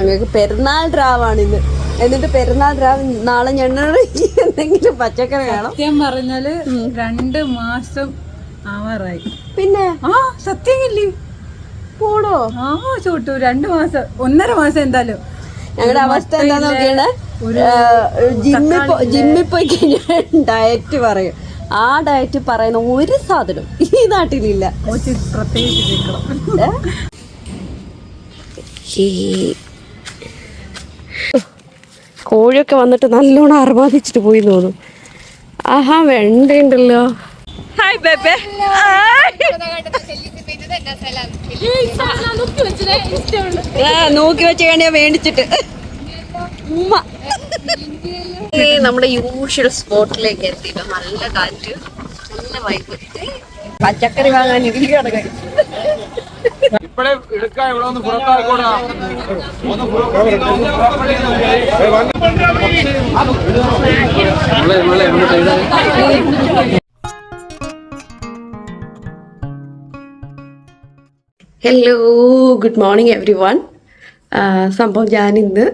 ഞങ്ങൾക്ക് പെരുന്നാൾ ഡ്രാവാണ് ഇന്ന് എന്നിട്ട് പെരുന്നാൾ ഡ്രാവ് നാളെ ഞങ്ങൾ എന്തെങ്കിലും പച്ചക്കറി വേണം? സത്യം പറഞ്ഞാൽ രണ്ട് മാസം ആവാറായി. പിന്നെ? ആ സത്യമില്ലേ? പോടോ? ആ ചൂട്ടു രണ്ട് മാസം ഒന്നര മാസം എന്തായാലും. ഞങ്ങളുടെ അവസ്ഥ എന്താ നോക്കിയാണ് ജിമ്മിൽ ജിമ്മിൽ പോയി കഴിഞ്ഞാൽ ഡയറ്റ് പറയും. ആ ഡയറ്റ് പറയുന്ന ഒരു സാധനം ഈ നാട്ടിലില്ല. കോച്ച് പ്രത്യേകിച്ച് കോഴിയൊക്കെ വന്നിട്ട് നല്ലോണം അർമാദിച്ചിട്ട് പോയി തോന്നും ആഹാ വെണ്ടയുണ്ടല്ലോ. ഹായ് ബേബേ നോക്കി വെച്ച വേണ്ടിയാ മേടിച്ചിട്ട് ഉമ്മ. നമ്മുടെ യൂഷ്വൽ സ്പോട്ടിലേക്ക് എത്തിയിട്ട് നല്ല കാറ്റ് നല്ല വൈകിട്ട് പച്ചക്കറി വാങ്ങാൻ ഇരിക്കുകയാണ്. കഴിച്ചു എടുക്കാൻ ഇവിടെ ഒന്ന് പുറത്താക്കൂടാ ഒന്ന് hello good morning everyone സംഭവം ഞാനിന്ന്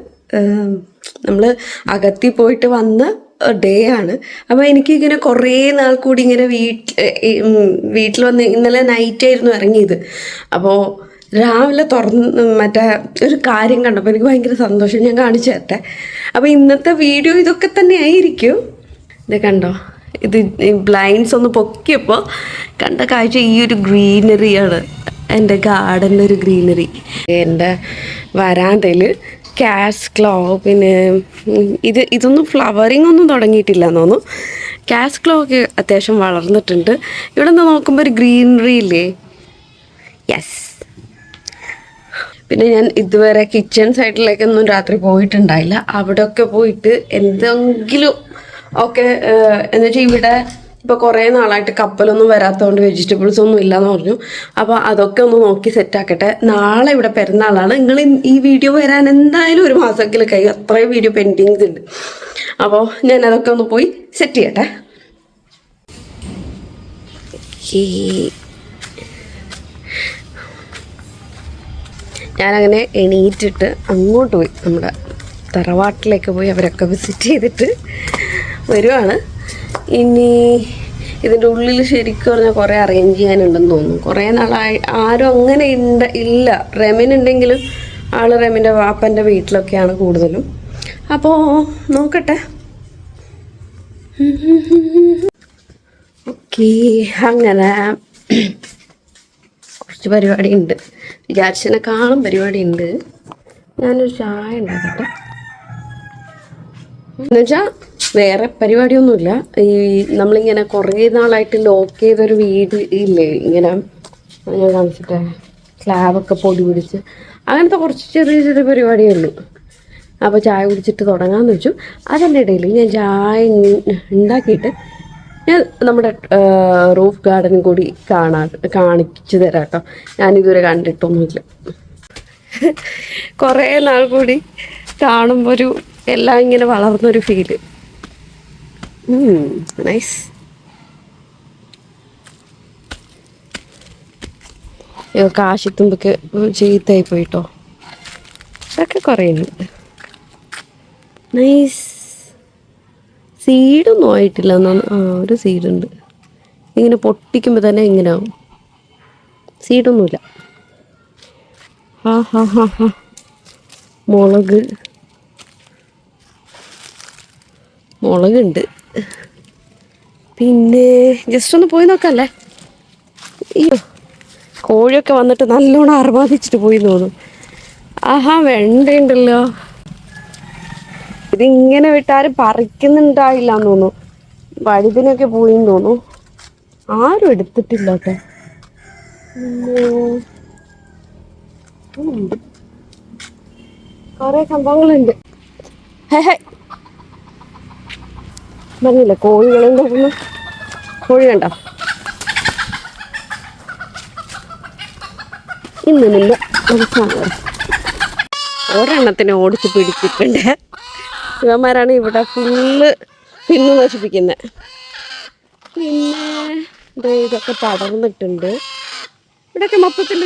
നമ്മൾ അകത്തി പോയിട്ട് വന്ന ഡേ ആണ്. അപ്പോൾ എനിക്കിങ്ങനെ കുറേ നാൾ കൂടി ഇങ്ങനെ വീട്ടിൽ വീട്ടിൽ വന്ന് ഇന്നലെ നൈറ്റ് ആയിരുന്നു ഇറങ്ങിയത്. അപ്പോൾ രാവിലെ തുറന്ന് മറ്റേ ഒരു കാര്യം കണ്ടപ്പോൾ എനിക്ക് ഭയങ്കര സന്തോഷം. ഞാൻ കാണിച്ചു തരട്ടെ. അപ്പോൾ ഇന്നത്തെ വീഡിയോ ഇതൊക്കെ തന്നെ ആയിരിക്കും. ഇത് കണ്ടോ? ഇത് ബ്ലൈൻഡ്സ് ഒന്ന് പൊക്കിയപ്പോൾ കണ്ട കാഴ്ച ഈ ഒരു ഗ്രീനറിയാണ് എന്റെ ഗാർഡനിലെ ഒരു ഗ്രീനറി എന്റെ വരാന്തയിൽ കാസ് ക്ലോ പിന്നെ ഇത് ഇതൊന്നും ഫ്ലവറിങ് ഒന്നും തുടങ്ങിയിട്ടില്ല എന്ന് തോന്നുന്നു. കാസ് ക്ലോ ഒക്കെ അത്യാവശ്യം വളർന്നിട്ടുണ്ട്. ഇവിടെ നിന്ന് നോക്കുമ്പോൾ ഒരു ഗ്രീനറി ഇല്ലേ? യെസ് പിന്നെ ഞാൻ ഇതുവരെ കിച്ചൺ സൈഡിലേക്കൊന്നും രാത്രി പോയിട്ടുണ്ടായില്ല. അവിടെയൊക്കെ പോയിട്ട് എന്തെങ്കിലും ഒക്കെ എന്ന് വെച്ചാൽ ഇവിടെ ഇപ്പോൾ കുറേ നാളായിട്ട് കപ്പലൊന്നും വരാത്തതുകൊണ്ട് വെജിറ്റബിൾസ് ഒന്നും ഇല്ലയെന്ന് പറഞ്ഞു. അപ്പോൾ അതൊക്കെ ഒന്ന് നോക്കി സെറ്റ് ആക്കട്ടെ. നാളെ ഇവിടെ പെരുന്നാളാണ്. നിങ്ങൾ ഈ വീഡിയോ വരാൻ എന്തായാലും ഒരു മാസമെങ്കിലും കഴിയും. അത്രയും വീഡിയോ പെൻഡിങ്സ് ഉണ്ട് അപ്പോൾ ഞാൻ അതൊക്കെ ഒന്ന് പോയി സെറ്റ് ചെയ്യട്ടെ. ഞാനങ്ങനെ എണീറ്റിട്ട് അങ്ങോട്ട് പോയി. നമ്മുടെ തറവാട്ടിലേക്ക് പോയി അവരൊക്കെ വിസിറ്റ് ചെയ്തിട്ട് വരുവാണ്. ഇനി ഇതിന്റെ ഉള്ളിൽ ശരിക്കും പറഞ്ഞാൽ കുറേ അറേഞ്ച് ചെയ്യാനുണ്ടെന്ന് തോന്നുന്നു. കുറേ നാളായി. ആരും അങ്ങനെ ഉണ്ട ഇല്ല. റെമിൻ ഉണ്ടെങ്കിലും ആൾ റെമിന്റെ വാപ്പന്റെ വീട്ടിലൊക്കെയാണ് കൂടുതലും. അപ്പോൾ നോക്കട്ടെ. ഓക്കേ അങ്ങനെ. കുറച്ച് പരിപാടി ഉണ്ട്. വിചാരിച്ചതിനെക്കാളും പരിപാടി ഉണ്ട്. ഞാനൊരു ചായ ഉണ്ടാക്കട്ടെ. എന്നുവെച്ചാൽ വേറെ പരിപാടിയൊന്നുമില്ല. ഈ നമ്മളിങ്ങനെ കുറേ നാളായിട്ട് ലോക്ക് ചെയ്തൊരു വീട് ഇല്ലേ ഇങ്ങനെ ഞാൻ കാണിച്ചിട്ട് സ്ലാബൊക്കെ പൊടി പിടിച്ച്. അങ്ങനത്തെ കുറച്ച് ചെറിയ ചെറിയ പരിപാടിയേ ഉള്ളൂ. അപ്പോൾ ചായ കുടിച്ചിട്ട് തുടങ്ങാമെന്ന് വെച്ചു. അതിന്റെ ഇടയിൽ ഞാൻ ചായ ഉണ്ടാക്കിയിട്ട് ഞാൻ നമ്മുടെ റൂഫ് ഗാർഡൻ കൂടി കാണാ കാണിച്ചു തരാം കേട്ടോ ഞാനിതുവരെ കണ്ടിട്ടൊന്നുമില്ല. കുറേ നാൾ കൂടി കാണുമ്പോൾ ഒരു എല്ലാം ഇങ്ങനെ വളർന്നൊരു ഫീൽ നൈസ് കാശിത്തുമ്പൊക്കെ ചീത്തയായി പോയിട്ടോ. ഇതൊക്കെ കുറേ ഉണ്ട് നൈസ് സീഡൊന്നും ആയിട്ടില്ല. എന്നാണ് ആ ഒരു സീഡുണ്ട് ഇങ്ങനെ പൊട്ടിക്കുമ്പോൾ തന്നെ ഇങ്ങനെ ആവും. സീഡൊന്നുമില്ല ആ ഹാ ഹാ ഹാ. മുളക്. മുളകുണ്ട്. പിന്നെ ജസ്റ്റ് ഒന്ന് പോയി നോക്കല്ലേ? അയ്യോ കോഴിയൊക്കെ വന്നിട്ട് നല്ലോണം അർമാദിച്ചിട്ട് പോയി തോന്നും ആഹാ വെണ്ടയുണ്ടല്ലോ. ഇതിങ്ങനെ വിട്ടാരും പറിക്കുന്നുണ്ടായില്ല എന്ന് തോന്നുന്നു. വഴുതിനൊക്കെ പോയിന്ന് തോന്നുന്നു. ആരും എടുത്തിട്ടില്ല കേട്ടോ. കൊറേ സംഭവങ്ങളുണ്ട്. പറഞ്ഞില്ലേ ഒന്ന്. കോഴി കണ്ടോ? ഇന്ന് നിന്ന് ഒരെണ്ണത്തിനെ ഓടിച്ച് പിടിച്ചിട്ടുണ്ട്. ഇവന്മാരാണ് ഇവിടെ ഫുള്ള് പിന്നു നശിപ്പിക്കുന്നത് പിന്നെ ഇതൊക്കെ പടർന്നിട്ടുണ്ട് ഇവിടെയൊക്കെ മൊത്തത്തിൽ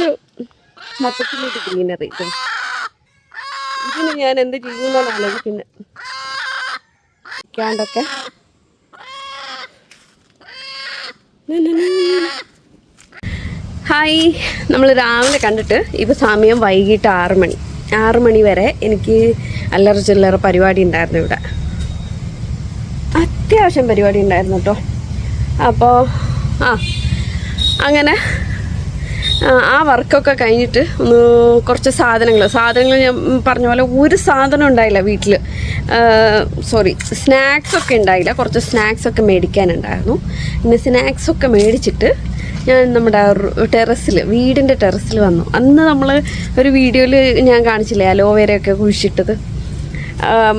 മൊത്തത്തിലൊരു ഗ്രീനറി ഇതിന് ഞാൻ എന്ത് ചെയ്യുന്നതാണ് ആലോചിക്കുന്നത് ണ്ടൊക്കെ ഹായ്. നമ്മൾ രാവിലെ കണ്ടിട്ട് ഇപ്പോൾ സമയം വൈകിട്ട് ആറ് മണി. ആറ് മണി വരെ എനിക്ക് അല്ലറ ചില്ലറ പരിപാടി ഉണ്ടായിരുന്നു ഇവിടെ. അത്യാവശ്യം പരിപാടി ഉണ്ടായിരുന്നു കേട്ടോ അപ്പോൾ ആ അങ്ങനെ ആ, വർക്കൊക്കെ കഴിഞ്ഞിട്ട് ഒന്ന് കുറച്ച് സാധനങ്ങൾ സാധനങ്ങൾ ഞാൻ പറഞ്ഞ പോലെ ഒരു സാധനം ഉണ്ടായില്ല വീട്ടിൽ സോറി സ്നാക്സ് ഒക്കെ ഉണ്ടായില്ല. കുറച്ച് സ്നാക്സ് ഒക്കെ മേടിക്കാനുണ്ടായിരുന്നു. പിന്നെ സ്നാക്സ് ഒക്കെ മേടിച്ചിട്ട് ഞാൻ നമ്മുടെ ടെറസിൽ വീടിന്റെ ടെറസിൽ വന്നു. അന്ന് നമ്മൾ ഒരു വീഡിയോയിൽ ഞാൻ കാണിച്ചില്ലേ അലോവേരയൊക്കെ കുഴിച്ചിട്ടത്?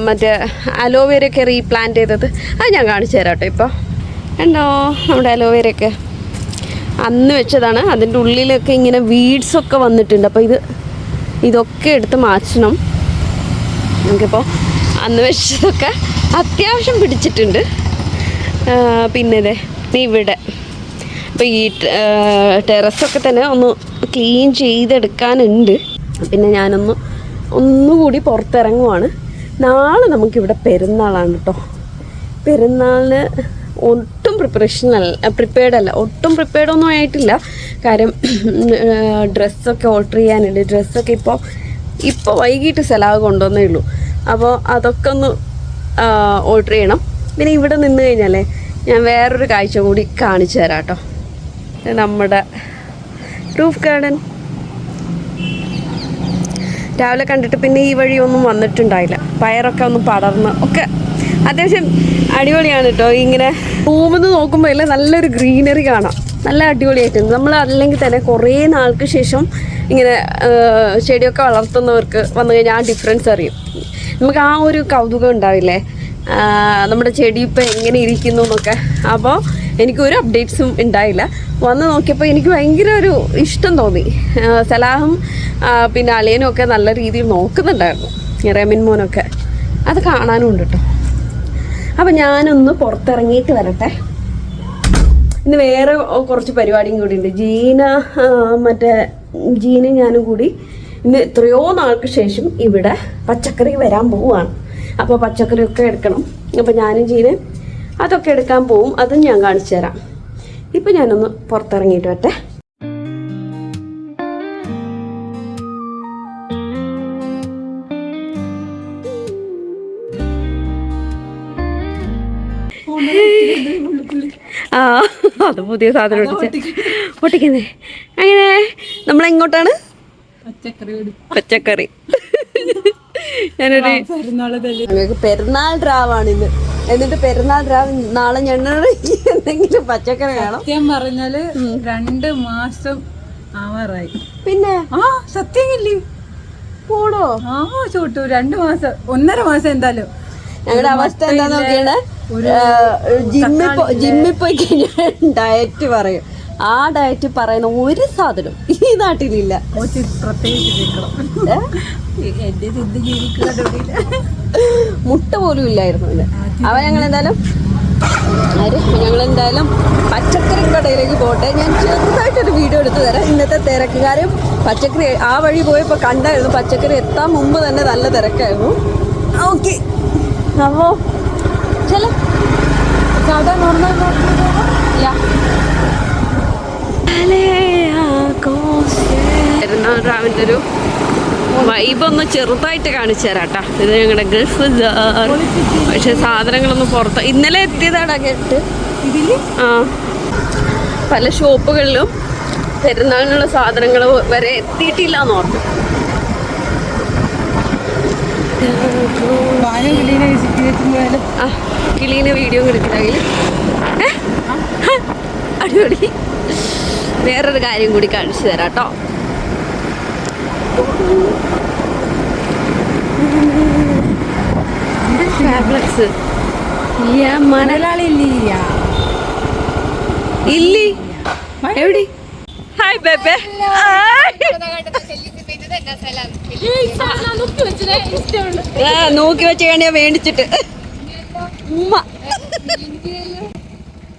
മറ്റേ അലോവേരയൊക്കെ റീപ്ലാന്റ് ചെയ്തത്. അത് ഞാൻ കാണിച്ചു തരാം കേട്ടോ ഇപ്പോൾ ഉണ്ടോ നമ്മുടെ അലോവേരയൊക്കെ? അന്ന് വെച്ചതാണ്. അതിന്റെ ഉള്ളിലൊക്കെ ഇങ്ങനെ വീഡ്സൊക്കെ വന്നിട്ടുണ്ട്. അപ്പോൾ ഇത് ഇതൊക്കെ എടുത്ത് മാറ്റണം. നമുക്കിപ്പോൾ അന്ന് വെച്ചതൊക്കെ അത്യാവശ്യം പിടിച്ചിട്ടുണ്ട്. പിന്നെ ഇതേ ഇവിടെ. അപ്പോൾ ഈ ടെറസൊക്കെ തന്നെ ഒന്ന് ക്ലീൻ ചെയ്തെടുക്കാനുണ്ട്. പിന്നെ ഞാനൊന്ന് ഒന്നുകൂടി പുറത്തിറങ്ങുവാണ്. നാളെ നമുക്കിവിടെ പെരുന്നാളാണ് കേട്ടോ. പെരുന്നാളിന് ഒട്ടും പ്രിപ്പറേഷൻ അല്ല പ്രിപ്പയർഡ് അല്ല. ഒട്ടും പ്രിപ്പയർഡ് ഒന്നും ആയിട്ടില്ല. കാര്യം ഡ്രസ്സൊക്കെ ഓർഡർ ചെയ്യാനുണ്ട്. ഡ്രസ്സൊക്കെ ഇപ്പോൾ ഇപ്പോൾ വൈകിട്ട് സെലാവ് കൊണ്ടുവന്നേ ഉള്ളൂ. അപ്പോൾ അതൊക്കെ ഒന്ന് ഓർഡർ ചെയ്യണം. പിന്നെ ഇവിടെ നിന്ന് കഴിഞ്ഞാലേ ഞാൻ വേറൊരു കാഴ്ച കൂടി കാണിച്ചു തരാം കേട്ടോ നമ്മുടെ റൂഫ് ഗാർഡൻ രാവിലെ കണ്ടിട്ട് പിന്നെ ഈ വഴി ഒന്നും വന്നിട്ടുണ്ടായില്ല. പയറൊക്കെ ഒന്ന് പടർന്ന് ഒക്കെ അത്യാവശ്യം അടിപൊളിയാണ് കേട്ടോ ഇങ്ങനെ റൂമിൽ നോക്കുമ്പോൾ അല്ലേ നല്ലൊരു ഗ്രീനറി കാണാം. നല്ല അടിപൊളിയായിട്ടുണ്ട്. നമ്മൾ അല്ലെങ്കിൽ തന്നെ കുറേ നാൾക്ക് ശേഷം ഇങ്ങനെ ചെടിയൊക്കെ വളർത്തുന്നവർക്ക് വന്നു കഴിഞ്ഞാൽ ആ ഡിഫറൻസ് അറിയും. നമുക്ക് ആ ഒരു കൗതുകം ഉണ്ടാവില്ലേ? നമ്മുടെ ചെടി ഇപ്പം എങ്ങനെ ഇരിക്കുന്നു എന്നൊക്കെ. അപ്പോൾ എനിക്കൊരു അപ്ഡേറ്റ്സും ഉണ്ടായില്ല. വന്ന് നോക്കിയപ്പോൾ എനിക്ക് ഭയങ്കര ഒരു ഇഷ്ടം തോന്നി. സലാഹും പിന്നെ അളിയനും ഒക്കെ നല്ല രീതിയിൽ നോക്കുന്നുണ്ടായിരുന്നു. റെമിൻ മോനൊക്കെ. അത് കാണാനും ഉണ്ട് കേട്ടോ അപ്പം ഞാനൊന്ന് പുറത്തിറങ്ങിയിട്ട് വരട്ടെ. ഇന്ന് വേറെ കുറച്ച് പരിപാടിയും കൂടി ഉണ്ട്. ജീന മറ്റേ ജീന ഞാനും കൂടി ഇന്ന് എത്രയോ നാൾക്ക് ശേഷം ഇവിടെ പച്ചക്കറി വരാൻ പോവുകയാണ്. അപ്പോൾ പച്ചക്കറിയൊക്കെ എടുക്കണം. അപ്പോൾ ഞാനും ജീന അതൊക്കെ എടുക്കാൻ പോവും. അതും ഞാൻ കാണിച്ചു തരാം. ഇപ്പം ഞാനൊന്ന് പുറത്തിറങ്ങിയിട്ട് വരട്ടെ. ആ അത് പുതിയ സാധനം ഒട്ടിച്ച പൊട്ടിക്കുന്നേ. അങ്ങനെ നമ്മളെങ്ങോട്ടാണ്? പച്ചക്കറി ഒരു പച്ചക്കറി. ഞാനൊരു ഞങ്ങൾക്ക് പെരുന്നാൾ ഡ്രാവാണ് ഇന്ന് എന്നിട്ട് പെരുന്നാൾ ഡ്രാവ് നാളെ ഞങ്ങൾ എന്തെങ്കിലും പച്ചക്കറി വേണം. സത്യം പറഞ്ഞാൽ രണ്ട് മാസം ആവാറായി. പിന്നെ? ആ സത്യം ഇല്ലേ? പോടോ ആ ചോട്ടു. രണ്ട് മാസം ഒന്നര മാസം എന്തായാലും. ഞങ്ങളുടെ അവസ്ഥ എന്താന്ന് നോക്കിയാണ് ജിമ്മിൽ ജിമ്മിൽ പോയി കഴിഞ്ഞാൽ ഡയറ്റ് പറയും. ആ ഡയറ്റ് പറയുന്ന ഒരു സാധനം ഈ നാട്ടിലില്ല. മുട്ട പോലും ഇല്ലായിരുന്നു അവ ഞങ്ങൾ എന്തായാലും ഞങ്ങൾ എന്തായാലും പച്ചക്കറി കടയിലേക്ക് പോട്ടെ. ഞാൻ ചെറുതായിട്ടൊരു വീഡിയോ എടുത്തു തരാം. ഇന്നത്തെ തിരക്കുകാരും പച്ചക്കറി ആ വഴി പോയപ്പോൾ കണ്ടായിരുന്നു പച്ചക്കറി എത്താൻ മുമ്പ് തന്നെ നല്ല തിരക്കായിരുന്നു. ഓക്കെ. അപ്പോ ചില നോർമൽ പെരുന്നാൾ രാവിന്റെ ഒരു വൈബ് ഒന്ന് ചെറുതായിട്ട് കാണിച്ചു തരാം കേട്ടോ ഇത് ഞങ്ങളുടെ ഗൾഫ്. പക്ഷെ സാധനങ്ങളൊന്നും പുറത്ത് ഇന്നലെ എത്തിയതാണ് കേട്ട്. ആ. പല ഷോപ്പുകളിലും പെരുന്നാളിനുള്ള സാധനങ്ങൾ വരെ എത്തിയിട്ടില്ല എന്ന് ഓർത്തു വാനം കിളീനെ വിസിറ്റ് വെച്ചുമ്പോഴാലും ആ കിളീനെ വീഡിയോ എടുക്കണമെങ്കിൽ അടിപൊളി. വേറൊരു കാര്യം കൂടി കാണിച്ചു തരാം കേട്ടോ. ഫാബ്ലക്സ് മലയാളിയില്ല ഇല്ലി? എവിടെ? ഹായ് ബേബേ നോക്കി വെച്ച് കഴിഞ്ഞാ മേടിച്ചിട്ട് ഉമ്മ.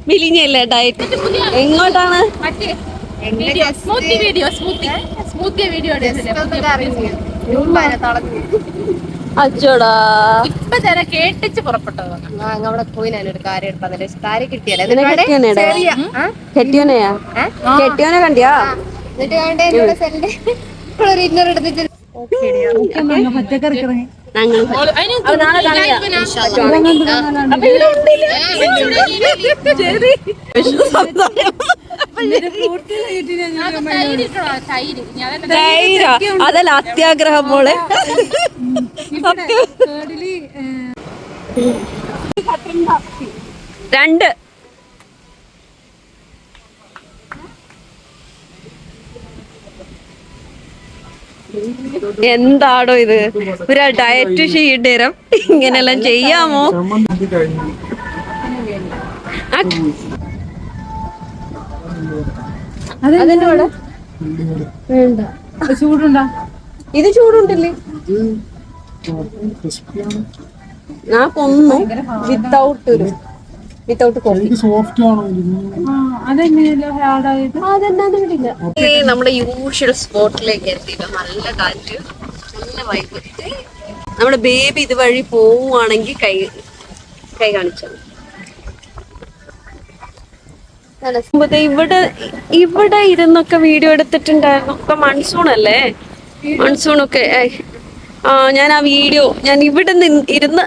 മിലിഞ്ഞല്ലേ ഡയറ്റ് എങ്ങോട്ടാണ്? Smoothie video smoothie. Smoothie video അച്ചോടാ. ഇപ്പൊ തന്നെ കേട്ടിച്ച് പുറപ്പെട്ടതാണ് അവിടെ പോയി ഞാനൊരു കാര്യം കാര്യം കിട്ടിയല്ലേ? കെട്ടിയോനെയാ കെട്ടിയോനെ കണ്ടിയാ? എന്നിട്ട് കണ്ടേ അതല്ല അത്യാഗ്രഹം പോലെ രണ്ട്. എന്താടോ ഇത്? ഒരാൾ ഡയറ്റ് ഷീട്ട് തരം ഇങ്ങനെല്ലാം ചെയ്യാമോ? ചൂടുണ്ടോ? ഇത് ചൂടുണ്ടല്ലേ? ഞാൻ കൊന്നു. വിത്തൗട്ട് ഒരു വിത്തൗട്ട് കോഫി. നമ്മുടെ യൂഷ്വൽ സ്പോട്ടിലേക്ക് എത്തിയിട്ട് നല്ല കാറ്റ് നല്ല വൈബ് നമ്മുടെ ബേബി ഇതുവഴി പോവുകയാണെങ്കിൽ കൈ കൈ കാണിച്ചാൽ ഇവിടെ ഇവിടെ ഇരുന്നൊക്കെ വീഡിയോ എടുത്തിട്ടുണ്ടായിരുന്നു. ഇപ്പൊ മൺസൂൺ അല്ലേ? മൺസൂൺ ഒക്കെ ആ ഞാൻ ആ വീഡിയോ ഞാൻ ഇവിടെ നിന്ന് ഇരുന്ന്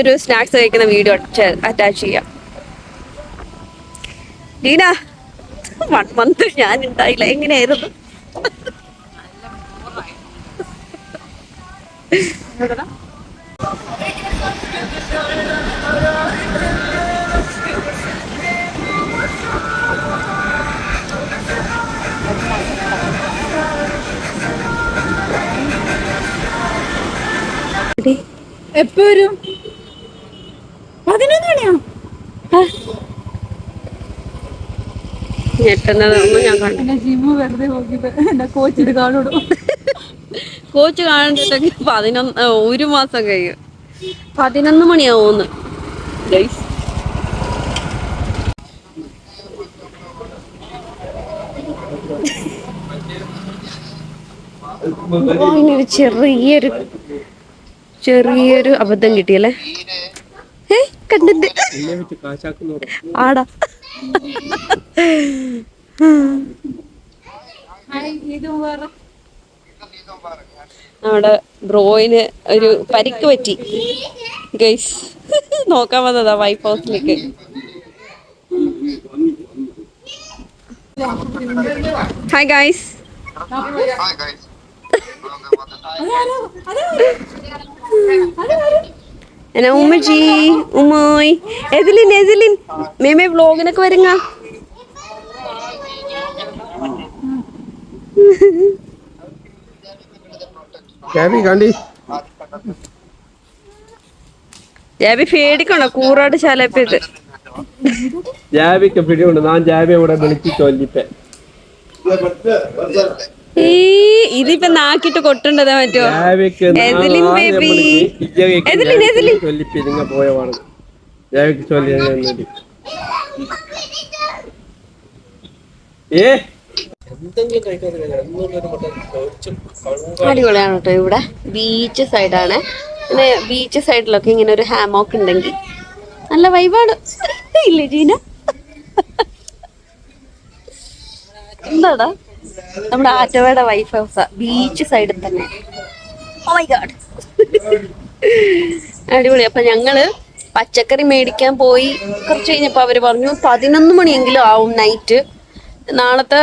ഒരു സ്നാക്സ് കഴിക്കുന്ന വീഡിയോ അറ്റാച്ച് ചെയ്യാം. ലീന വൺ മന്ത് ഞാൻ ഉണ്ടായില്ല എങ്ങനെയായിരുന്നു എപ്പോഴും പതിനൊന്ന് മണിയോ? ഞെട്ടുന്നതൊന്നും ഞാൻ കണ്ടു. എന്റെ ജിമ്മ് വെറുതെ നോക്കിട്ട് എന്റെ കോച്ചിട്ട് കാണുള്ളൂ. കോച്ച് കാണണ്ടിട്ടെങ്കിൽ പതിനൊന്ന് ഒരു മാസം കഴിയും പതിനൊന്ന് മണിയാവുമെന്ന്. ഒരു ചെറിയൊരു ചെറിയൊരു അബദ്ധം കിട്ടിയല്ലേ? ഏ കണ്ടിട്ട്. ആടാ. നമ്മുടെ ബ്രോയിന് ഒരു പരിക്ക് പറ്റി. ഗൈസ് നോക്കാൻ വന്നതാ വൈഫ് ഹൗസിലേക്ക് ഹായ് ഗൈസ് എന്നാ ഉമ്മജി ഉമ്മോയ്. എതിലിൻ എതിലിൻ. മേമേ വ്ലോഗിനൊക്കെ വരുങ്ങ. ക്യാബി കണ്ടി. ജാബി പേടിക്കണോ കൂറാട് ശാലപ്പത് ജാബിക്ക് പിടിയുണ്ട്. ഞാൻ ജാബി ഇവിടെ വിളിച്ച് ചൊല്ലിപ്പേ ഈ ഇതിപ്പോ നാക്കിട്ട് കൊട്ടുണ്ടതാ പറ്റോ എതിലിൻ ബേബി. എതിലിൻ എതിലിൻ. ചൊല്ലിപ്പി നിങ്ങൾ പോയവാണ് ജാബിക്ക് ചൊല്ലി ഏ? അടിപൊളിയാണ് കേട്ടോ ഇവിടെ. ബീച്ച് സൈഡാണ് പിന്നെ ബീച്ച് സൈഡിലൊക്കെ ഇങ്ങനെ ഒരു ഹാമോക്ക് ഉണ്ടെങ്കിൽ നല്ല വൈബാണ് ഇല്ലേ ജീന? എന്താടാ? നമ്മുടെ ആറ്റവയുടെ വൈഫ് ഹൗസ ബീച്ച് സൈഡിൽ തന്നെ. Oh my God. അടിപൊളി. അപ്പൊ ഞങ്ങൾ പച്ചക്കറി മേടിക്കാൻ പോയി. കുറച്ച് കഴിഞ്ഞപ്പോ അവർ പറഞ്ഞു പതിനൊന്ന് മണിയെങ്കിലും ആവും നൈറ്റ് നാളത്തെ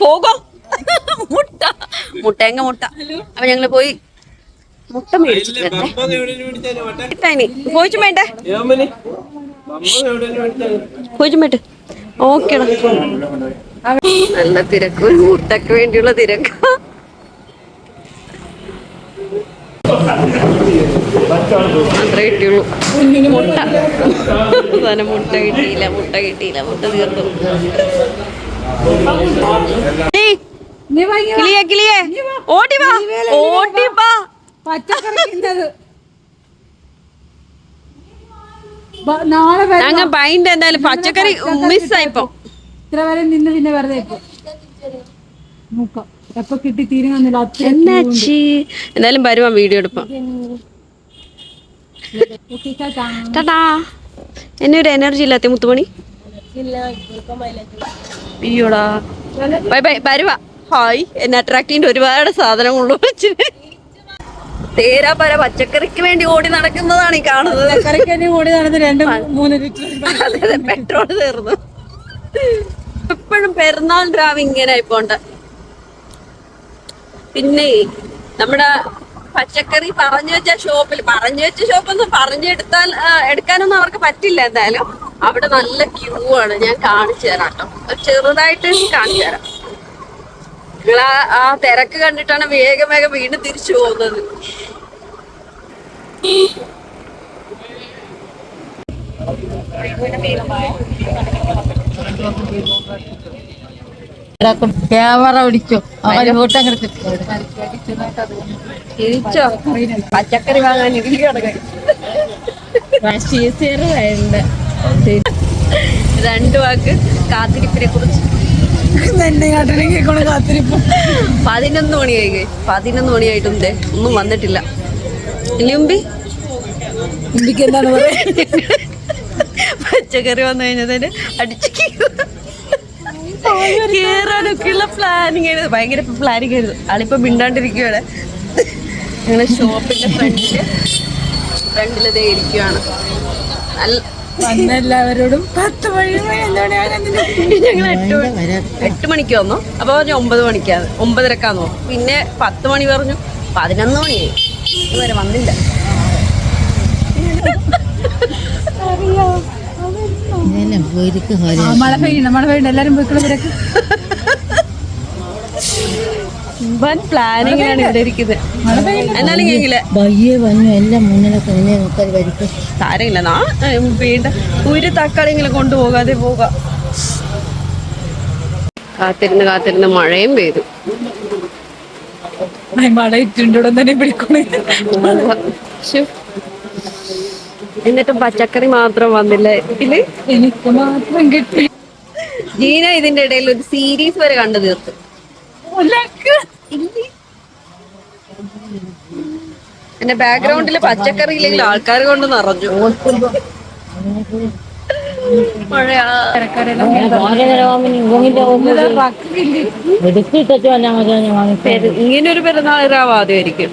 പോകോ. മുട്ട. മുട്ടേങ്ങ മുട്ട. അപ്പൊ ഞങ്ങൾ പോയി മുട്ട മേടിച്ചിട്ട് വരട്ടെ കിട്ടാനി പോയിച്ചു വേണ്ടേ? പോയിച്ചു വേണ്ട? ഓക്കെ നല്ല തിരക്ക്. മുട്ടക്ക് വേണ്ടിയുള്ള തിരക്ക്. അത്രേ കിട്ടിയുള്ളൂ മുട്ട. തന്നെ മുട്ട കിട്ടിയില്ല മുട്ട കിട്ടിയില്ല മുട്ട തീർന്നു. കിളിയെ കിളിയെ. ഓടി വാ ഓടി വാ. പച്ചക്കറി തിന്നത് ബ- നാളെ വരെ ഞങ്ങ ബൈൻഡ് എന്തായാലും പച്ചക്കറി മിസ്സായിപ്പോ ഇത്ര വരെ നിന്ന് പിന്നെ വെറുതെ ഇപ്പൊ. നോക്കാം. എപ്പൊ കിട്ടി തീരുന്നില്ല എന്നാലും എന്തായാലും വരുവാ വീഡിയോ എടുപ്പാം. ടാടാ എന്നെ ഒരു എനർജി ഇല്ലാത്ത മുത്തുമണി. അയ്യോടാ. ബൈ ബൈ വരുവാ. ഹായ്. എന്നെ അട്രാക്ട് ചെയ്യേണ്ട ഒരുപാട് സാധനങ്ങളുള്ള വെച്ചിട്ട് തേരാ പര. പച്ചക്കറിക്ക് വേണ്ടി ഓടി നടക്കുന്നതാണ് ഈ കാണുന്നത്. കൂടി നടന്ന് രണ്ട് മൂന്ന് ലിറ്റർ പെട്രോൾ തീർന്നു. എപ്പോഴും പെരുന്നാൾ ഡ്രാവ് ഇങ്ങനെ ആയിപ്പോണ്ട. പിന്നെ നമ്മുടെ പച്ചക്കറി പറഞ്ഞു വെച്ച ഷോപ്പിൽ പറഞ്ഞു വെച്ച ഷോപ്പൊന്നും പറഞ്ഞെടുത്താൽ എടുക്കാനൊന്നും അവർക്ക് പറ്റില്ല എന്തായാലും. അവിടെ നല്ല ക്യൂ ആണ്. ഞാൻ കാണിച്ചു തരാം കേട്ടോ. ചെറുതായിട്ട് കാണിച്ചു തരാം. നിങ്ങൾ ആ ആ തിരക്ക് കണ്ടിട്ടാണ് വേഗം വേഗം വീണ്ടും തിരിച്ചു പോകുന്നത്. ക്യാമറ പിടിച്ചു. അവർ ഫോട്ടോ തിരിച്ചോ പച്ചക്കറി വാങ്ങാൻ രണ്ടു വാക്ക് കാത്തിരിപ്പിനെ കുറിച്ച്. കാത്തിരിപ്പ്. പതിനൊന്ന് മണിയായി. പതിനൊന്ന് മണിയായിട്ടും ഒന്നും വന്നിട്ടില്ല. എന്താണ് പറയുക പച്ചക്കറി വന്നു കഴിഞ്ഞതിന് അടിച്ചു കേറാനൊക്കെയുള്ള പ്ലാനിങ് ആയിരുന്നു. ഭയങ്കര പ്ലാനിങ് ആയിരുന്നു. ആളിപ്പോ മിണ്ടാണ്ടിരിക്കുകയാണ് ഞങ്ങൾ ഷോപ്പിന്റെ ഫ്രണ്ടിൽ ഫ്രണ്ടിലതേ ദേ ഇരിക്കുകയാണ് നല്ല വന്ന എല്ലാവരോടും പത്ത് മണി ഞങ്ങൾ എട്ട് മണി എട്ട് മണിക്ക് വന്നു. അപ്പൊ പറഞ്ഞു ഒമ്പത് മണിക്കാണ്. ഒമ്പതരക്കാന്ന് പറഞ്ഞു. പിന്നെ പത്ത് മണി പറഞ്ഞു. പതിനൊന്ന് മണിയായി ഇതുവരെ വന്നില്ല. മഴ പെയ്യുന്നു മഴ പെയ്യുന്നു എല്ലാരും പോയിക്കളെ ഇവരൊക്കെ വൻ പ്ലാനിങ്ങിലാണ് ഇവിടെ ഇരിക്കുന്നത് എന്നാലും കേക്കില്ല ബയ്യെ വന്നു എല്ലാം മുന്നിലൊക്കെ നിന്നെ നോക്കാൻ വരിക്കും. സാരമില്ല നാ വീണ്ടും ഒരു തക്കാളിയെങ്കിലും കൊണ്ടുപോകാതെ പോകാം. കാത്തിരുന്ന് കാത്തിരുന്ന് മഴയും പെയ്തു. മഴ ഇറ്റുണ്ടോടെ തന്നെ പിടിക്കണേ. ശ്ശോ. എന്നിട്ടും പച്ചക്കറി മാത്രം വന്നില്ല? ഇതിൽ എനിക്ക് മാത്രം കിട്ടി. ജീന ഇതിന്റെ ഇടയിൽ ഒരു സീരീസ് വരെ കണ്ടു തീർത്തു. എന്റെ ബാക്ക്ഗ്രൗണ്ടിൽ പച്ചക്കറി ഇല്ലെങ്കിൽ ആൾക്കാർ കൊണ്ട് നിറഞ്ഞു. ഇങ്ങനൊരു ഇങ്ങനെ ഒരു പെരുന്നാൾ രാവാദ്യമായിരിക്കും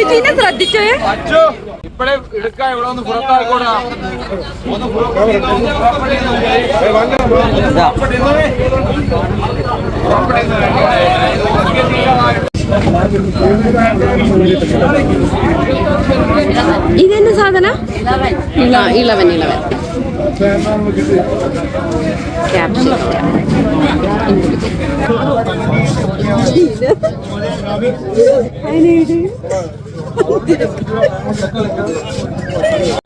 ഇതിനെ ശ്രദ്ധിച്ചോയെ ഇപ്പഴേ എടുക്കാൻ ഇവിടെ ഒന്ന് പുറത്താക്കോടാ. ഒന്ന് ഇതെന്നെ സാധന? ഇളവൻ ഇളവൻ. ക്യാപ്ഷൻ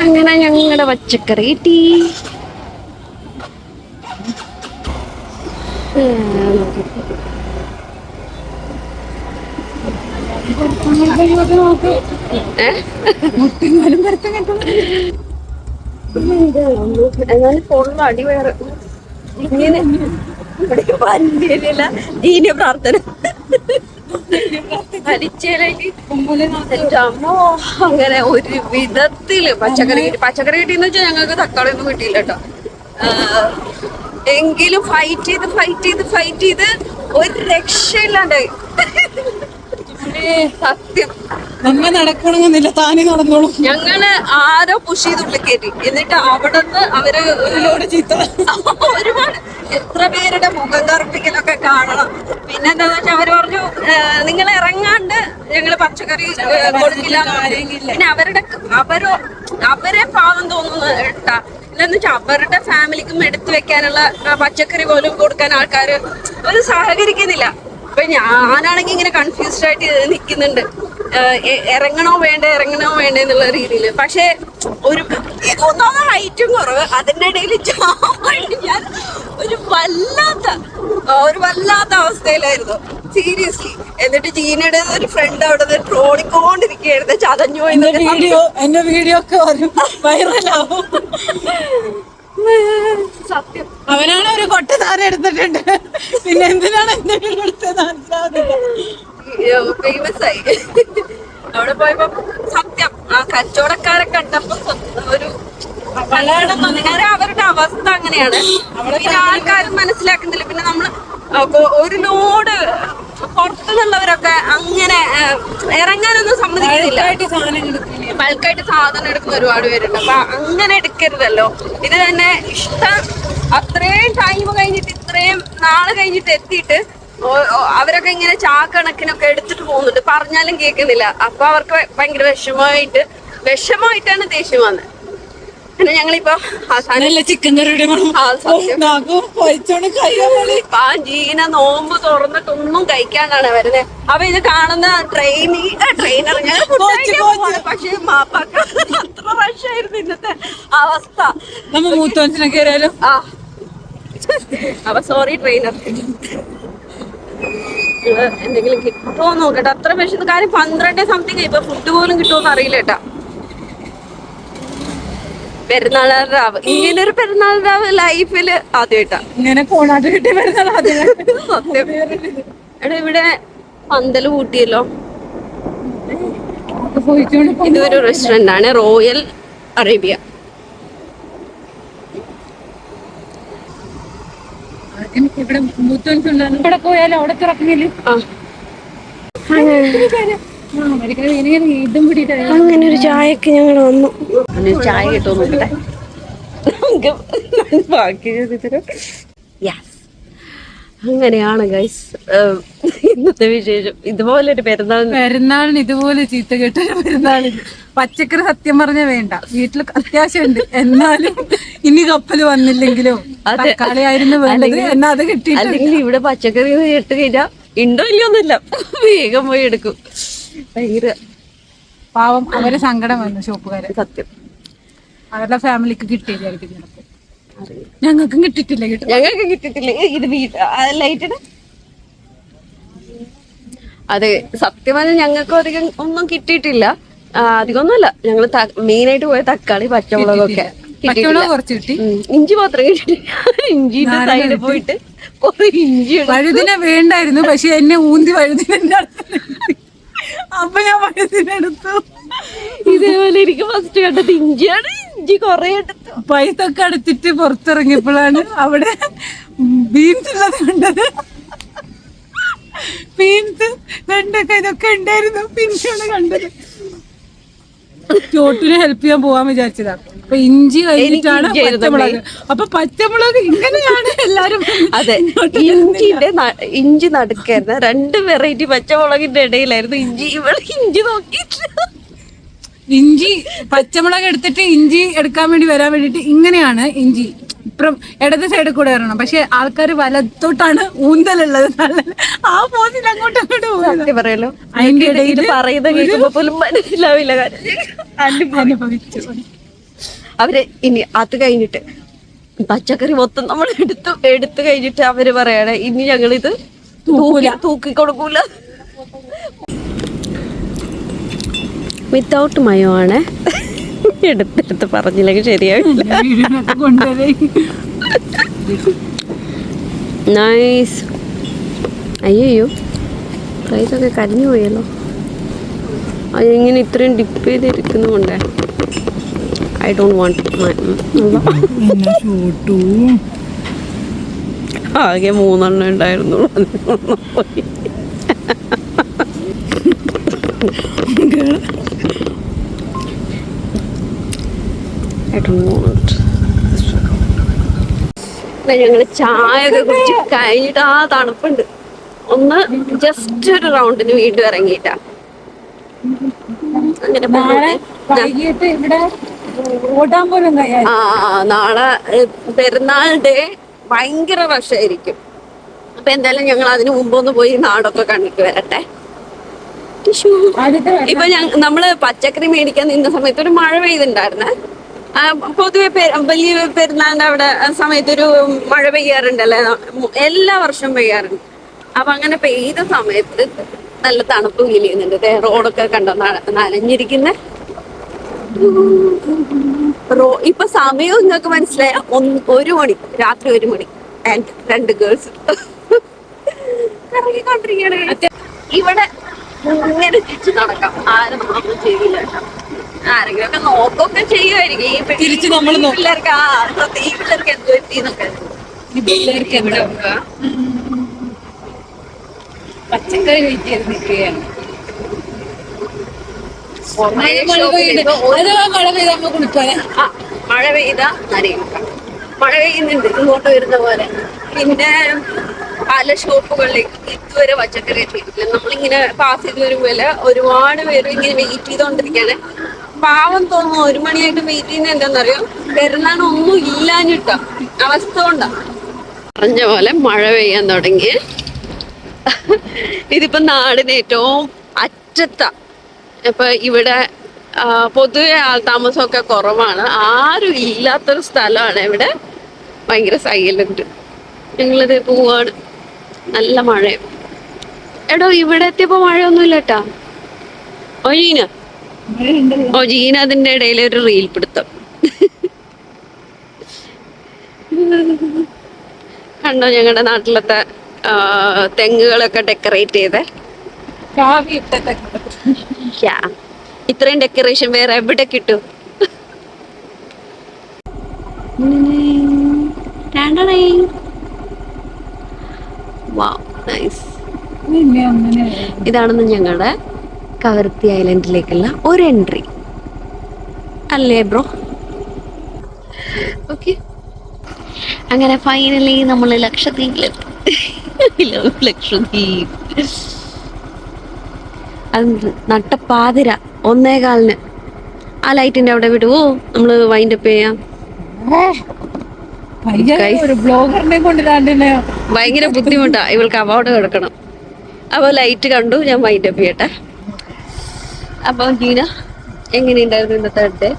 അങ്ങനെ ഞങ്ങളുടെ പച്ചക്കറി കിട്ടി. ഏ? എന്നാലും ഫോണിൽ അടി വേറെ. ഇങ്ങനെ ഇവിടെ പ്രാർത്ഥന. അങ്ങനെ ഒരു വിധത്തിൽ പച്ചക്കറി കിട്ടി. പച്ചക്കറി കിട്ടിയെന്ന് വെച്ചാൽ ഞങ്ങൾക്ക് തക്കാളി ഒന്നും കിട്ടിയില്ല കേട്ടോ. എങ്കിലും ഫൈറ്റ് ചെയ്ത് ഫൈറ്റ് ചെയ്ത് ഫൈറ്റ് ചെയ്ത് ഒരു രക്ഷയില്ലാണ്ടായി. സത്യം. നമ്മ നടക്കണമെന്നില്ല താനേ നടന്നോളും. ഞങ്ങൾ ആരോ പുഷ് ചെയ്ത് ഉള്ളിൽ കയറ്റി എന്നിട്ട് അവിടെ നിന്ന് അവർ ഒരുപാട് ചീത്ത. ഒരുപാട്. എത്ര പേരുടെ മുഖം കറുപ്പിക്കലൊക്കെ കാണണം. പിന്നെ എന്താന്ന് വെച്ചാൽ അവർ പറഞ്ഞു നിങ്ങൾ ഇറങ്ങാണ്ട് ഞങ്ങൾ പച്ചക്കറി കൊടുക്കില്ല. പിന്നെ അവരുടെ അവരോ അവരെ പാവം തോന്നുന്നു കേട്ടാ എന്താന്ന് വെച്ചാൽ അവരുടെ ഫാമിലിക്കും എടുത്തു വെക്കാനുള്ള പച്ചക്കറി പോലും കൊടുക്കാൻ ആൾക്കാര് ഒരു സഹകരിക്കുന്നില്ല. അപ്പൊ ഞാനാണെങ്കിൽ ഇങ്ങനെ കൺഫ്യൂസ്ഡ് ആയിട്ട് നിൽക്കുന്നുണ്ട് ഇറങ്ങണോ വേണ്ട ഇറങ്ങണോ വേണ്ട എന്നുള്ള രീതിയിൽ പക്ഷേ ഒരു ഒന്നാമത് ഹൈറ്റും കുറവ്. അതിന്റെ ഇടയിൽ ഞാൻ ഒരു വല്ലാത്ത ഒരു വല്ലാത്ത അവസ്ഥയിലായിരുന്നു. സീരിയസ്ലി എന്നിട്ട് ജീനയുടെ ഒരു ഫ്രണ്ട് അവിടെ നിന്ന് ട്രോളിക്കൊണ്ടിരിക്കുകയായിരുന്നു ചതഞ്ഞു വീഡിയോ എന്റെ വീഡിയോ ഒക്കെ വരും. വൈറലാവും അവനാണ് ഒരു കൊട്ട താരം എടുത്തിട്ടുണ്ട്. പിന്നെ എന്തിനാണ് എന്തെങ്കിലും എടുത്തത് മനസ്സിലാവുന്നില്ല. ആയി. അവിടെ പോയപ്പോ സത്യം ആ കച്ചവടക്കാരെ കണ്ടപ്പോ ഒരു കാരണം അവരുടെ അവസ്ഥ അങ്ങനെയാണ്. പിന്നെ ആൾക്കാരും മനസ്സിലാക്കുന്നില്ല. പിന്നെ നമ്മൾ ഒരു ലോഡ് പുറത്തുനിന്നുള്ളവരൊക്കെ അങ്ങനെ ഇറങ്ങാനൊന്നും സമ്മതിക്കുന്നില്ല. ബൾക്കായിട്ട് സാധനം എടുക്കുന്ന ഒരുപാട് പേരുണ്ട്. അപ്പൊ അങ്ങനെ എടുക്കരുതല്ലോ. ഇത് തന്നെ ഇഷ്ടം അത്രയും ടൈം കഴിഞ്ഞിട്ട് ഇത്രയും നാൾ കഴിഞ്ഞിട്ട് എത്തിയിട്ട് അവരൊക്കെ ഇങ്ങനെ ചാക്കണക്കിനൊക്കെ എടുത്തിട്ട് പോകുന്നുണ്ട്. പറഞ്ഞാലും കേൾക്കുന്നില്ല. അപ്പൊ അവർക്ക് ഭയങ്കര വിഷമമായിട്ട് വിഷമമായിട്ടാണ് ദേഷ്യം വന്നത്. പിന്നെ ഞങ്ങളിപ്പോ ചിക്കൻ ജീന നോമ്പ് തുറന്നിട്ടൊന്നും കഴിക്കാണ്ടാണ് വരുന്നത് അപ്പൊ ഇത് കാണുന്ന ട്രെയിനി ട്രെയിനർ പോവാണ്. പക്ഷേ മാപ്പാക്ക അത്ര വർഷമായിരുന്നു ഇന്നത്തെ അവസ്ഥ. നമ്മ മൂത്തോൻസിനൊക്കെ വരാലും? ആ. അപ്പൊ സോറി ട്രെയിനർ എന്തെങ്കിലും കിട്ടുമോ നോക്കട്ടെ. അത്ര പക്ഷേ കാര്യം പന്ത്രണ്ട് സംതിങ് ഇപ്പൊ ഫുഡ് പോലും കിട്ടുമോന്ന് അറിയില്ല കേട്ടാ. പെരുന്നാൾ രാവ് ഇങ്ങനെ ഒരു പെരുന്നാൾ രാവ് ലൈഫിൽ ആദ്യമായിട്ടാ ഇങ്ങനെ കോണാട്ട് എടാ ഇവിടെ പന്തൽ കൂട്ടിയല്ലോ. ഇതൊരു റെസ്റ്റോറന്റ് ആണ് റോയൽ അറേബ്യ ഇവിടെ പോയാലും? അവിടെ തുറക്കുന്നില്ല? അങ്ങനെ ഒരു ചായക്ക് ഞങ്ങൾ വന്നു. അങ്ങനെ ഒരു ചായ കിട്ടുമോ നോക്കട്ടെ? നമുക്ക് ബാക്കി യെസ് അങ്ങനെയാണ് ഗൈസ് ഇന്നത്തെ വിശേഷം. ഇതുപോലെ ഒരു പെരുന്നാൾ. പെരുന്നാളിന് ഇതുപോലെ ചീത്ത കേട്ട പെരുന്നാളിന്. പച്ചക്കറി സത്യം പറഞ്ഞ വേണ്ട. വീട്ടിൽ അത്യാവശ്യമുണ്ട്. എന്നാലും ഇനി കപ്പൽ വന്നില്ലെങ്കിലും അതെ. തക്കാളി വേണ്ടത്. എന്നാ അത് കിട്ടി അല്ലെങ്കിൽ ഇവിടെ പച്ചക്കറി കേട്ട് കഴിഞ്ഞാൽ ഉണ്ടോ ഇല്ലയോന്നില്ല വേഗം പോയി എടുക്കും. ഭയങ്കര പാവം അവരെ സങ്കടം വന്നു ഷോപ്പുകാരെ. സത്യം. അവരുടെ ഫാമിലിക്ക് കിട്ടിയില്ലായിരിക്കും ചിലപ്പോൾ ഞങ്ങൾക്കും കിട്ടിയിട്ടില്ല കിട്ടും. ഞങ്ങൾക്ക് കിട്ടിയിട്ടില്ല. ഇത് വീട്ട് ലൈറ്റിന്? അതെ സത്യം പറഞ്ഞാൽ ഞങ്ങൾക്കും അധികം ഒന്നും കിട്ടിയിട്ടില്ല. അധികമൊന്നുമല്ല. ഞങ്ങൾ മെയിൻ ആയിട്ട് പോയ തക്കാളി പച്ചമുളകൊക്കെ പച്ചമുളക് കുറച്ച് കിട്ടി. ഇഞ്ചി മാത്രം കിട്ടിയിട്ടില്ല. ഇഞ്ചിന്റെ സൈഡിൽ പോയിട്ട് കുറെ ഇഞ്ചി വഴുതിന വേണ്ടായിരുന്നു പക്ഷെ എന്നെ ഊന്തി വഴുതിനെ അപ്പൊ ഞാൻ എടുത്തു. ഇതേപോലെ എനിക്ക് ഫസ്റ്റ് കണ്ടത് ഇഞ്ചിയാണ് ഇഞ്ചി കൊറേ എടുത്തു. പൈസ ഒക്കെ അടച്ചിട്ട് പുറത്തിറങ്ങിയപ്പോഴാണ് അവിടെ ബീൻസ് ഉള്ളത് കണ്ടത്. ബീൻസ് വെണ്ടക്ക ഇതൊക്കെ ഉണ്ടായിരുന്നു. പിന്നെയാണ് കണ്ടത്. ചോട്ടിന് ഹെൽപ്പ് ചെയ്യാൻ പോവാൻ വിചാരിച്ചതാ. അപ്പൊ ഇഞ്ചി കഴിഞ്ഞിട്ടാണ് പച്ചമുളക്. അപ്പൊ പച്ചമുളക് ഇങ്ങനെയാണ് എല്ലാരും അതെ ഇഞ്ചിന്റെ ഇഞ്ചി നടുക്കായിരുന്നു. രണ്ട് വെറൈറ്റി പച്ചമുളകിന്റെ ഇടയിലായിരുന്നു ഇഞ്ചി. ഇവിടെ ഇഞ്ചി നോക്കിയിട്ടില്ല. ഇഞ്ചി പച്ചമുളക് എടുത്തിട്ട് ഇഞ്ചി എടുക്കാൻ വേണ്ടി വരാൻ വേണ്ടിട്ട് ഇങ്ങനെയാണ് ഇഞ്ചി. ഇപ്പുറം ഇടത് സൈഡിൽ കൂടെ വരണം. പക്ഷെ ആൾക്കാർ വലത്തോട്ടാണ് ഊന്തലുള്ളത്. ആ പോസിൽ അങ്ങോട്ടും അങ്ങോട്ട് പോകുന്നത് പറയല്ലോ. അതിന്റെ ഇടയിൽ പറയുന്നത് കേൾക്കുമ്പോ പോലും മനസ്സിലാവില്ല അനുഭവിച്ചു. അവർ ഇനി അത് കഴിഞ്ഞിട്ട് പച്ചക്കറി മൊത്തം നമ്മൾ എടുത്തു എടുത്തു കഴിഞ്ഞിട്ട് അവർ പറയണ ഇനി ഞങ്ങളിത് തൂക്കി തൂക്കി കൊടുക്കൂല. വിത്തൗട്ട് മയോ ആണ്. എടുത്തെടുത്ത് പറഞ്ഞില്ലെങ്കിൽ ശരിയാവില്ല. നൈസ് അയ്യോ റൈസൊക്കെ കരിഞ്ഞു പോയല്ലോ. ഇങ്ങനെ ഇത്രയും ഡിപ്പ് ചെയ്തിരിക്കുന്നുണ്ട് ഐ ഡോണ്ട് വാണ്ട് ആകെ മൂന്നെണ്ണം ഉണ്ടായിരുന്നുള്ളൂ. പോയി Want. ഞങ്ങൾ ചായ ഒക്കെ കുടിച്ച് കഴിഞ്ഞിട്ട് ആ തണുപ്പുണ്ട്. ഒന്ന് ജസ്റ്റ് ഒരു റൗണ്ടിന് വീണ്ടും ഇറങ്ങിയിട്ടാ. അങ്ങനെ ആ നാളെ പെരുന്നാൾ ഡേ ഭയങ്കര റഷായിരിക്കും അപ്പൊ എന്തായാലും ഞങ്ങൾ അതിനു മുമ്പ് ഒന്ന് പോയി നാടൊക്കെ കണ്ടിട്ട് വരട്ടെ. ഇപ്പൊ ഞങ്ങ നമ്മൾ പച്ചക്കറി മേടിക്കാൻ നിന്ന സമയത്ത് ഒരു മഴ പെയ്തിണ്ടായിരുന്നേ പൊതുവെ വലിയ പെരുന്നാളിന്റെ അവിടെ സമയത്ത് ഒരു മഴ പെയ്യാറുണ്ടല്ലേ? എല്ലാ വർഷവും പെയ്യാറുണ്ട്. അപ്പൊ അങ്ങനെ പെയ്ത സമയത്ത് നല്ല തണുപ്പ് ഫീൽ റോഡൊക്കെ കണ്ടോ? നനഞ്ഞിരിക്കുന്ന. റോ ഇപ്പൊ സമയവും നിങ്ങൾക്ക് മനസ്സിലായ ഒന്ന് ഒരു മണി രാത്രി ഒരു മണി ആൻഡ് രണ്ട് ഗേൾസ് കറങ്ങിക്കൊണ്ടിരിക്കണേ ഇവിടെ ഇങ്ങനെ തിരിച്ചു നടക്കാം. ആരും നമ്മളൊന്നും ചെയ്യില്ല കേട്ടോ. ആരെങ്കിലും ഒക്കെ നോക്കൊക്കെ ചെയ്യുമായിരിക്കും. ഈ തിരിച്ചു നോക്കും. പിള്ളേർക്ക് ആ ഈ പിള്ളേർക്ക് എന്ത് ഈ പിള്ളേർക്ക് എവിടെ പച്ചക്കറി ചെയ്ത് നിൽക്കുകയാണ്. മഴ പെയ്ത് മഴ പെയ്ത് നമ്മൾ മഴ പെയ്ത മഴ പെയ്യുന്നുണ്ട്. ഇങ്ങോട്ട് വരുന്ന പോലെ. പിന്നെ പല ഷോപ്പുകളിൽ ഇതുവരെ പച്ചക്കറി എത്തിയിട്ടില്ല. നമ്മളിങ്ങനെ പാസ് ചെയ്ത് വരുമ്പോൾ ഒരുപാട് പേര് ഇങ്ങനെ വെയിറ്റ് ചെയ്തോണ്ടിരിക്കാണ്. പാവം തോന്നുന്നു. ഒരു മണിയായിട്ട് വെയിറ്റ് ചെയ്യുന്ന എന്താണെന്നറിയോ പെരുന്നാൾ ഒന്നും ഇല്ലാഞ്ഞിട്ട. അവസ്ഥ കൊണ്ടാ. പറഞ്ഞ പോലെ മഴ പെയ്യാൻ തുടങ്ങി. ഇതിപ്പോ നാടിന് ഏറ്റവും അറ്റത്ത. ഇപ്പൊ ഇവിടെ പൊതുവെ ആൾ താമസമൊക്കെ കുറവാണ്. ആരും ഇല്ലാത്തൊരു സ്ഥലമാണ് ഇവിടെ. ഭയങ്കര സൈലന്റ്. ഞങ്ങളിത് പോവാണ്. നല്ല മഴയും. എടോ ഇവിടെ എത്തിയപ്പോ മഴയൊന്നുമില്ല കേട്ടാ ഓ ജീന അതിന്റെ ഇടയിൽ ഒരു റീൽ പിടുത്തം. കണ്ടോ ഞങ്ങളുടെ നാട്ടിലത്തെ തെങ്ങുകളൊക്കെ ഡെക്കറേറ്റ് ചെയ്ത്? ഇത്രയും ഡെക്കറേഷൻ വേറെ എവിടെ കിട്ടും? നൈസ് ഇതാണെന്ന് ഞങ്ങളുടെ കവർത്തി ഐലൻഡിലേക്കുള്ള ഒരു എൻട്രി. അല്ലേ ബ്രോ? ഓക്കെ. അങ്ങനെ ഫൈനലി നമ്മൾ ലക്ഷദ്വീപിലെത്തി. ലക്ഷദ്വീപ്. അത് നട്ടപ്പാതിര. ഒന്നേകാലിന്. ആ ലൈറ്റിന്റെ അവിടെ വിടുവോ? നമ്മൾ വൈൻഡപ്പ് ചെയ്യാം. ഭയങ്കര Guys. ഒരു ബ്ലോഗറിനെ കൊണ്ടിരാണ്ടിനെ ഭയങ്കര ബുദ്ധിമുട്ടാ. ഇവൾക്ക് അവാർഡ് കൊടുക്കണം. അപ്പൊ ലൈറ്റ് കണ്ടു ഞാൻ വൈൻഡ് അപ്പ് ചെയ്യട്ടെ. അപ്പൊ ജീന എങ്ങനെയുണ്ടായിരുന്നു ഇന്നത്തെ ഡേ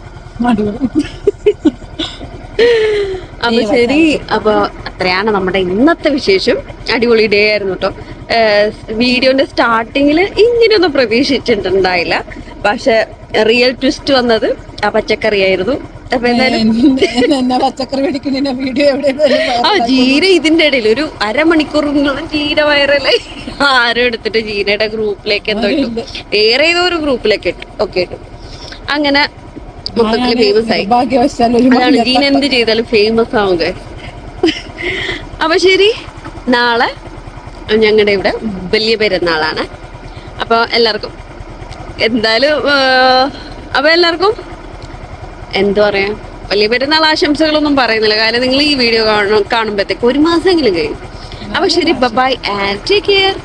അപ്പൊ ശരി അപ്പൊ അത്രയാണ് നമ്മുടെ ഇന്നത്തെ വിശേഷം. അടിപൊളി ഡേ ആയിരുന്നു കേട്ടോ വീഡിയോന്റെ സ്റ്റാർട്ടിങ്ങിൽ ഇങ്ങനെയൊന്നും പ്രതീക്ഷിച്ചിട്ടുണ്ടായില്ല. പക്ഷെ റിയൽ ട്വിസ്റ്റ് വന്നത് ആ പച്ചക്കറി പച്ചക്കറി മേടിക്കുന്ന വീഡിയോ ആ ജീര ഇതിന്റെ ഇടയിൽ ഒരു അരമണിക്കൂറിനുള്ള ജീര വൈറലായി ആരും എടുത്തിട്ട് ജീരയുടെ ഗ്രൂപ്പിലേക്ക് എന്തോ ഇട്ടു. വേറെ ഏതോ ഒരു ഗ്രൂപ്പിലേക്ക് ഇട്ടു. ഒക്കെ ഇട്ടു. അങ്ങനെ മൊത്തത്തിൽ ഫേമസ് ആയി. അതാണ് ജീന എന്ത് ചെയ്താലും ഫേമസ് ആവുക. അപ്പൊ ശരി നാളെ ഞങ്ങളുടെ ഇവിടെ വലിയ പെരുന്നാളാണ്. അപ്പൊ എല്ലാവർക്കും എന്തായാലും അപ്പോൾ അപ്പൊ എല്ലാവർക്കും എന്താ പറയാ? വലിയ പെരുന്നാൾ ആശംസകളൊന്നും പറയുന്നില്ല. കാരണം നിങ്ങൾ ഈ വീഡിയോ കാണും കാണുമ്പോഴത്തേക്ക് ഒരു മാസമെങ്കിലും കഴിയും. അപ്പൊ ശരി ബൈ ആൻഡ് ടേക്ക് കെയർ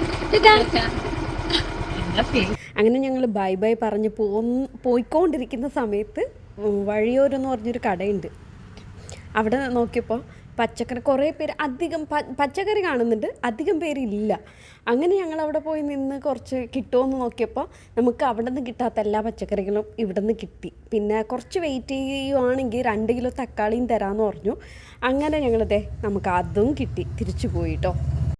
അങ്ങനെ ഞങ്ങൾ ബൈ ബൈ പറഞ്ഞ് പോ പോയിക്കൊണ്ടിരിക്കുന്ന സമയത്ത് വഴിയോരെന്ന് പറഞ്ഞൊരു കടയുണ്ട്. അവിടെ നോക്കിയപ്പോൾ പച്ചക്കറി കുറേ പേര് അധികം പച്ചക്കറി കാണുന്നുണ്ട്. അധികം പേരില്ല. അങ്ങനെ ഞങ്ങൾ അവിടെ പോയി നിന്ന് കുറച്ച് കിട്ടുമെന്ന് നോക്കിയപ്പോൾ നമുക്ക് അവിടെ നിന്ന് കിട്ടാത്ത എല്ലാ പച്ചക്കറികളും ഇവിടെ നിന്ന് കിട്ടി. പിന്നെ കുറച്ച് വെയിറ്റ് ചെയ്യുവാണെങ്കിൽ രണ്ട് കിലോ തക്കാളിയും തരാമെന്ന് പറഞ്ഞു. അങ്ങനെ ഞങ്ങളിതേ നമുക്ക് അതും കിട്ടി. തിരിച്ചു പോയി കേട്ടോ